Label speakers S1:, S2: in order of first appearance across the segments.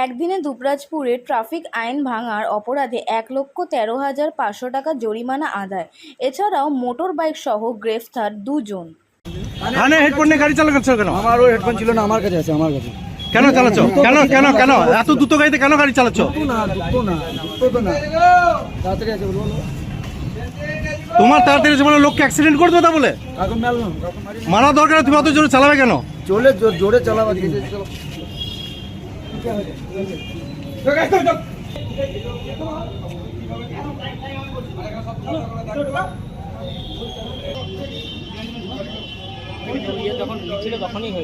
S1: একদিনে দুবরাজপুরে ট্রাফিক আইন ভাঙার অপরাধে এক লক্ষ তেরো হাজার পাঁচশো টাকা জরিমানা আদায়। এছাড়াও মোটর বাইক সহ গ্রেফতার দুজন।
S2: কানে হেডফোন নিয়ে গাড়ি চালাচ্ছ কেন?
S3: আমারও হেডফোন ছিল না আমার কাছে আছে আমার কাছে।
S2: কেন চালাচ্ছ? কেন কেন কেন? এত দ্রুত গাড়িতে কেন গাড়ি চালাচ্ছ?
S3: না তাড়াতাড়ি আছে বলো।
S2: তোমার তাড়াতাড়ি জীবনে লোককে অ্যাক্সিডেন্ট করতে তা বলে?
S3: মারি
S2: দরকার তুমি অত জোরে চালাবে কেন?
S3: জোরে জো- জোরে চালাবা দিকে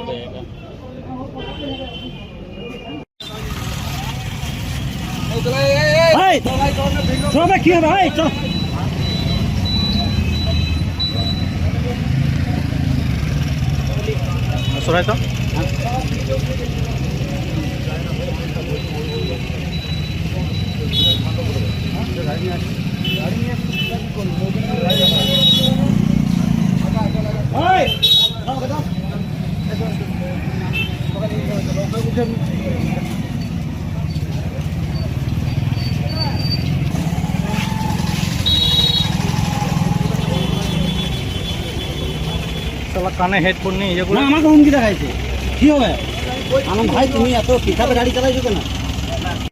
S3: চলো
S2: কি হবে ভাই সরাই তো কানে হেডফোন নিয়ে ইয়ে করে
S3: আমাকে হুমকি দেখাইছে কি হবে আমার ভাই তুমি এত পিঠাতে গাড়ি চালাইছো কেন